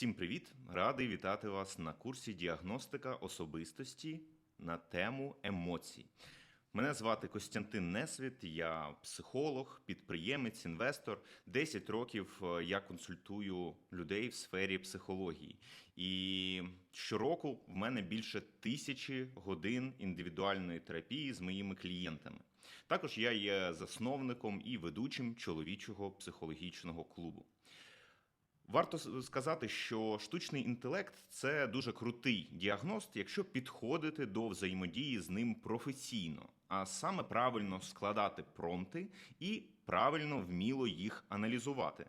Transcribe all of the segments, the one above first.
Всім привіт! Радий вітати вас на курсі діагностика особистості на тему емоцій. Мене звати Костянтин Несвіт, я психолог, підприємець, інвестор. 10 років е, я консультую людей в сфері психології. І щороку в мене більше тисячі годин індивідуальної терапії з моїми клієнтами. Також я є засновником і ведучим чоловічого психологічного клубу. Варто сказати, що штучний інтелект це дуже крутий діагност, якщо підходити до взаємодії з ним професійно, а саме правильно складати промпти і правильно вміло їх аналізувати.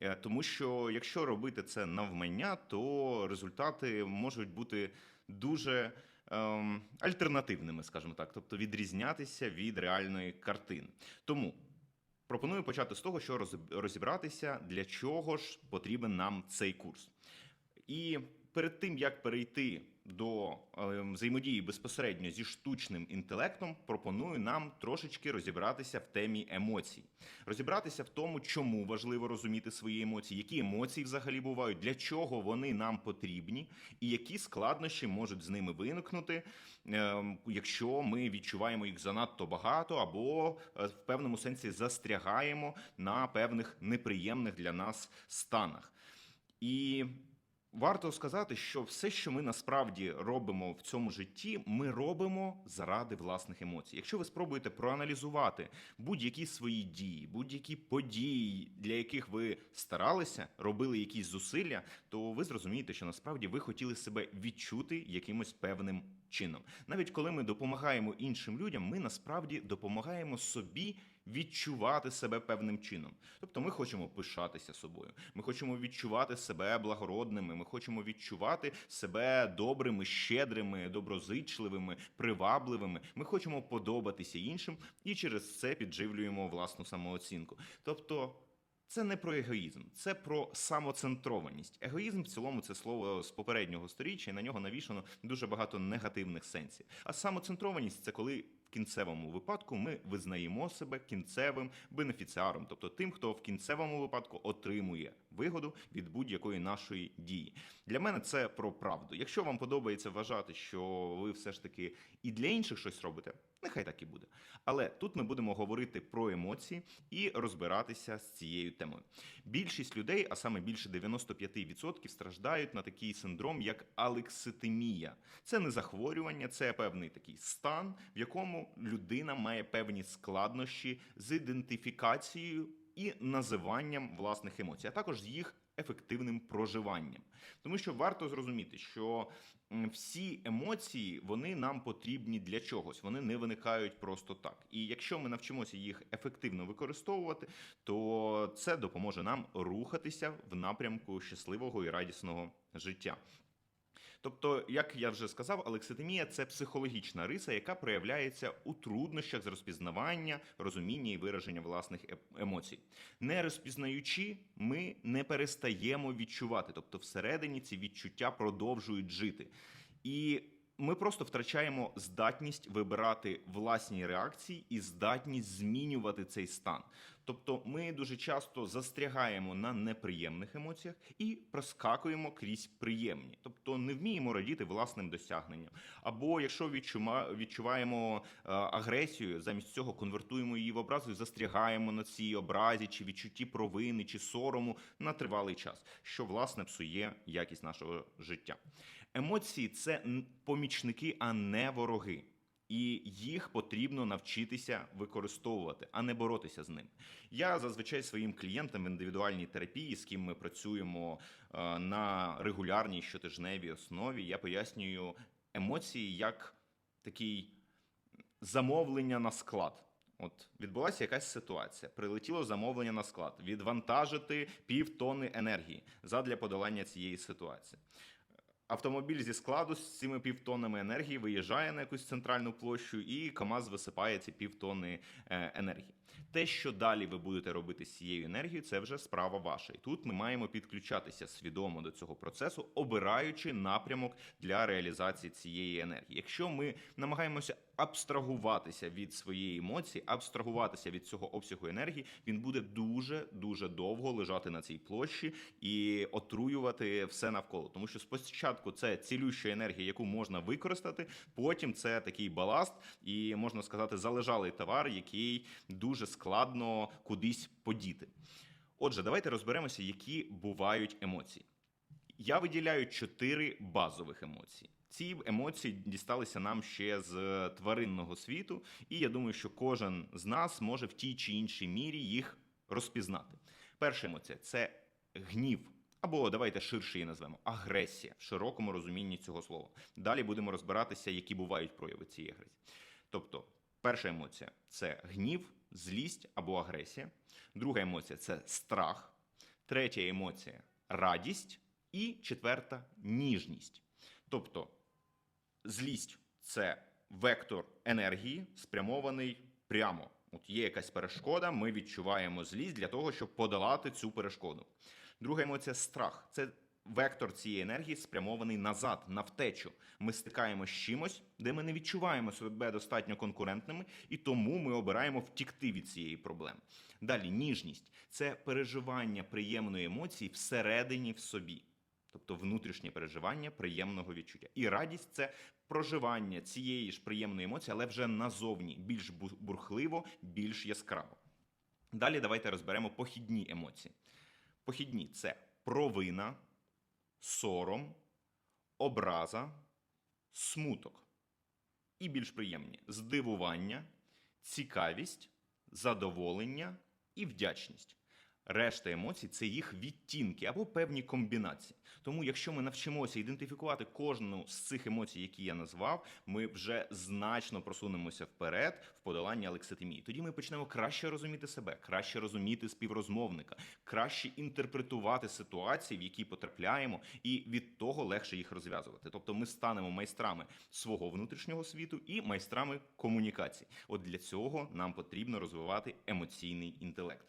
Е, Тому що якщо робити це навмання, то результати можуть бути дуже ем, альтернативними, скажімо так, тобто відрізнятися від реальної картини. Тому Пропоную почати з того, що роз- розібратися, для чого ж потрібен нам цей курс. І перед тим як перейти до е, взаємодії безпосередньо зі штучним інтелектом, пропоную нам трошечки розібратися в темі емоцій, розібратися в тому, чому важливо розуміти свої емоції, які емоції взагалі бувають, для чого вони нам потрібні, і які складнощі можуть з ними виникнути, е, якщо ми відчуваємо їх занадто багато, або е, в певному сенсі застрягаємо на певних неприємних для нас станах. І варто сказати, що все, що ми насправді робимо в цьому житті, ми робимо заради власних емоцій. Якщо ви спробуєте проаналізувати будь-які свої дії, будь-які події, для яких ви старалися, робили якісь зусилля, то ви зрозумієте, що насправді ви хотіли себе відчути якимось певним чином. Навіть коли ми допомагаємо іншим людям, ми насправді допомагаємо собі відчувати себе певним чином. Тобто ми хочемо пишатися собою, ми хочемо відчувати себе благородними, ми хочемо відчувати себе добрими, щедрими, доброзичливими, привабливими. Ми хочемо подобатися іншим і через це підживлюємо власну самооцінку. Тобто. Це не про егоїзм, це про самоцентрованість. Егоїзм в цілому це слово з попереднього сторіччя, і на нього навішано дуже багато негативних сенсів. А самоцентрованість це коли кінцевому випадку ми визнаємо себе кінцевим бенефіціаром, тобто тим, хто в кінцевому випадку отримує вигоду від будь-якої нашої дії. Для мене це про правду. Якщо вам подобається вважати, що ви все ж таки і для інших щось робите, нехай так і буде. Але тут ми будемо говорити про емоції і розбиратися з цією темою. Bільшість людей, а саме більше 95%, страждають на такий синдром, як алекситимія. Це не захворювання, це певний такий стан, в якому людина має певні складнощі з ідентифікацією і називанням власних емоцій, а також з їх ефективним проживанням. Тому що варто зрозуміти, що всі емоції вони нам потрібні для чогось, вони не виникають просто так. І якщо ми навчимося їх ефективно використовувати, то це допоможе нам рухатися в напрямку щасливого і радісного життя. Тобто, як я вже сказав, алекситимія це психологічна риса, яка проявляється у труднощах з розпізнавання, розуміння і вираження власних е- емоцій. Не розпізнаючи, ми не перестаємо відчувати, тобто всередині ці відчуття продовжують жити. І ми просто втрачаємо здатність вибирати власні реакції і здатність змінювати цей стан. Тобто, ми дуже часто застрягаємо на неприємних емоціях і проскакуємо крізь приємні, тобто не вміємо радіти власним досягненням. Або якщо відчуваємо е, агресію, замість цього конвертуємо її в образу і застрягаємо на цій образі, чи відчутті провини, чи сорому на тривалий час, що власне псує якість нашого життя. Емоції це помічники, а не вороги. І їх потрібно навчитися використовувати, а не боротися з ними. Я зазвичай своїм клієнтам в індивідуальній терапії, з ким ми працюємо е, на регулярній щотижневій основі, я пояснюю емоції як такий замовлення на склад. От відбулася якась ситуація. Прилетіло замовлення на склад, відвантажити півтонни енергії задля подолання цієї ситуації. Автомобіль зі складу з цими півтоннами енергії виїжджає на якусь центральну площу, і КАМАЗ висипає ці півтонни е, енергії. Те, що далі ви будете робити з цією енергією, це вже справа ваша. І тут ми маємо підключатися свідомо до цього процесу, обираючи напрямок для реалізації цієї енергії. Якщо ми намагаємося абстрагуватися від своєї емоції, абстрагуватися від цього обсягу енергії, він буде дуже дуже довго лежати на цій площі і отруювати все навколо. Тому що спочатку це цілюща енергія, яку можна використати. Потім це такий баласт, і можна сказати, залежалий товар, який дуже складно кудись подіти. Отже, давайте розберемося, які бувають емоції. Я виділяю чотири базових емоції. Ці емоції дісталися нам ще з тваринного світу, і я думаю, що кожен з нас може в тій чи іншій мірі їх розпізнати. Перша емоція це гнів. Або давайте ширше її назвемо агресія в широкому розумінні цього слова. Далі будемо розбиратися, які бувають прояви цієї агресії. Тобто, перша емоція це гнів, злість або агресія. Друга емоція це страх. Третя емоція радість. І четверта ніжність. Тобто злість це вектор енергії, спрямований прямо. От є якась перешкода, ми відчуваємо злість для того, щоб подолати цю перешкоду. Друга емоція страх. Це вектор цієї енергії спрямований назад, на втечу. Ми стикаємо з чимось, де ми не відчуваємо себе достатньо конкурентними, і тому ми обираємо втікти від цієї проблеми. Далі ніжність це переживання приємної емоції всередині в собі. Тобто внутрішнє переживання приємного відчуття. І радість це проживання цієї ж приємної емоції, але вже назовні, більш бурхливо, більш яскраво. Далі давайте розберемо похідні емоції. Похідні це провина, сором, образа, смуток. І більш приємні здивування, цікавість, задоволення і вдячність. Решта емоцій це їх відтінки або певні комбінації. Тому, якщо ми навчимося ідентифікувати кожну з цих емоцій, які я назвав, ми вже значно просунемося вперед в подоланні алекситимії. Тоді ми почнемо краще розуміти себе, краще розуміти співрозмовника, краще інтерпретувати ситуації, в які потрапляємо, і від того легше їх розв'язувати. Тобто, ми станемо майстрами свого внутрішнього світу і майстрами комунікації. От для цього нам потрібно розвивати емоційний інтелект.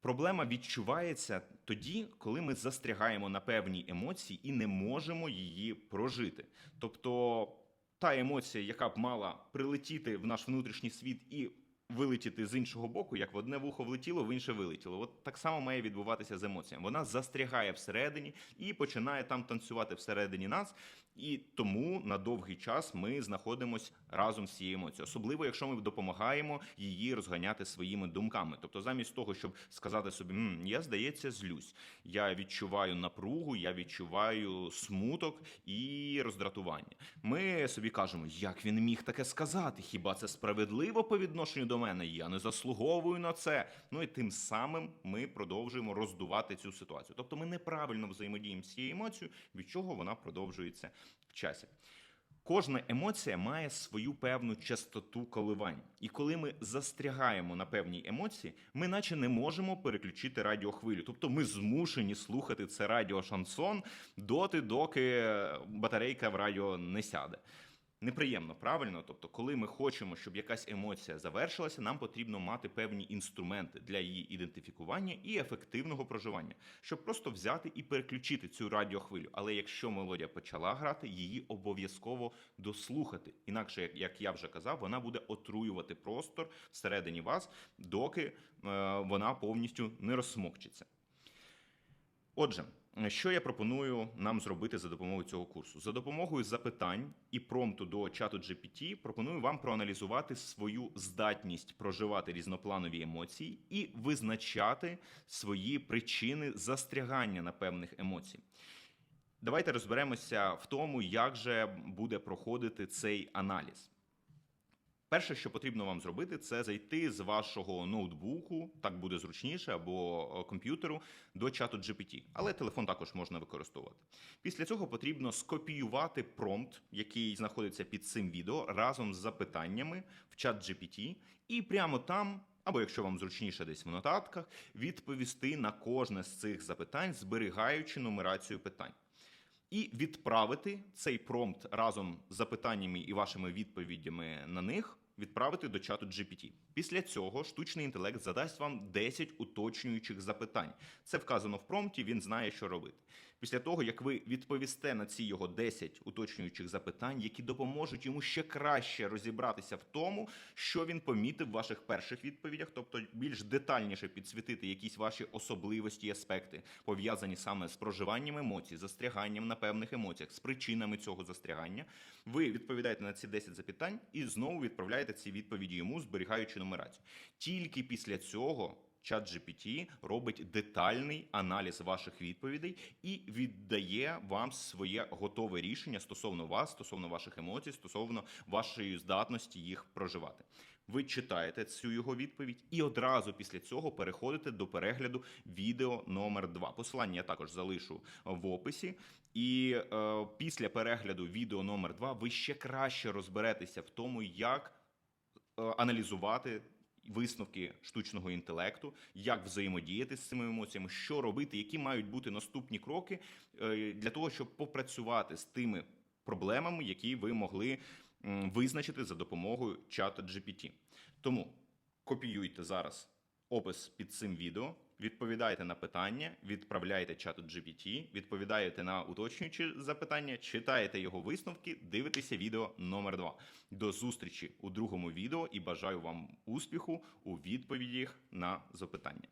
Проблема відчувається тоді, коли ми застрягаємо на певній емоції і не можемо її прожити. Тобто та емоція, яка б мала прилетіти в наш внутрішній світ і вилетіти з іншого боку, як в одне вухо влетіло, в інше вилетіло. От так само має відбуватися з емоціями. Вона застрягає всередині і починає там танцювати всередині нас. І тому на довгий час ми знаходимося разом з цією емоцією, особливо якщо ми допомагаємо її розганяти своїми думками. Тобто, замість того, щоб сказати собі, М, я здається, злюсь, я відчуваю напругу, я відчуваю смуток і роздратування. Ми собі кажемо, як він міг таке сказати? Хіба це справедливо по відношенню до мене? Я не заслуговую на це. Ну і тим самим ми продовжуємо роздувати цю ситуацію. Тобто, ми неправильно взаємодіємо з цією емоцією, від чого вона продовжується в часі. Кожна емоція має свою певну частоту коливань. І коли ми застрягаємо на певній емоції, ми наче не можемо переключити радіохвилю. Тобто ми змушені слухати це радіошансон доти, доки батарейка в радіо не сяде. Неприємно, правильно? Тобто, коли ми хочемо, щоб якась емоція завершилася, нам потрібно мати певні інструменти для її ідентифікування і ефективного проживання, щоб просто взяти і переключити цю радіохвилю. Але якщо мелодія почала грати, її обов'язково дослухати. Інакше, як я вже казав, вона буде отруювати простор всередині вас, доки е, вона повністю не розсмокчиться. Отже. Що я пропоную нам зробити за допомогою цього курсу? За допомогою запитань і промпту до чату GPT пропоную вам проаналізувати свою здатність проживати різнопланові емоції і визначати свої причини застрягання на певних емоцій. Давайте розберемося в тому, як же буде проходити цей аналіз. Перше, що потрібно вам зробити, це зайти з вашого ноутбуку, так буде зручніше, або комп'ютеру до чату GPT. Але телефон також можна використовувати. Після цього потрібно скопіювати промпт, який знаходиться під цим відео, разом з запитаннями в чат GPT, і прямо там. Або якщо вам зручніше десь в нотатках, відповісти на кожне з цих запитань, зберігаючи нумерацію питань. І відправити цей промпт разом з запитаннями і вашими відповідями на них відправити до чату GPT. Після цього штучний інтелект задасть вам 10 уточнюючих запитань. Це вказано в промпті, він знає, що робити. Після того, як ви відповісте на ці його 10 уточнюючих запитань, які допоможуть йому ще краще розібратися в тому, що він помітив в ваших перших відповідях, тобто більш детальніше підсвітити якісь ваші особливості і аспекти, пов'язані саме з проживанням емоцій, застряганням на певних емоціях, з причинами цього застрягання. Ви відповідаєте на ці 10 запитань і знову відправляєте ці відповіді йому, зберігаючи нумерацію. Тільки після цього. Чат GPT робить детальний аналіз ваших відповідей і віддає вам своє готове рішення стосовно вас, стосовно ваших емоцій, стосовно вашої здатності їх проживати. Ви читаєте цю його відповідь і одразу після цього переходите до перегляду відео номер 2 Посилання я також залишу в описі. І е, після перегляду відео номер 2 ви ще краще розберетеся в тому, як е, аналізувати висновки штучного інтелекту, як взаємодіяти з цими емоціями, що робити, які мають бути наступні кроки е, для того, щоб попрацювати з тими проблемами, які ви могли визначити за допомогою чата GPT. Тому копіюйте зараз опис під цим відео, відповідайте на питання, відправляєте чату GPT, відповідаєте на уточнюючі запитання, читаєте його висновки, дивитеся відео номер 2 До зустрічі у другому відео і бажаю вам успіху у відповідях на запитання.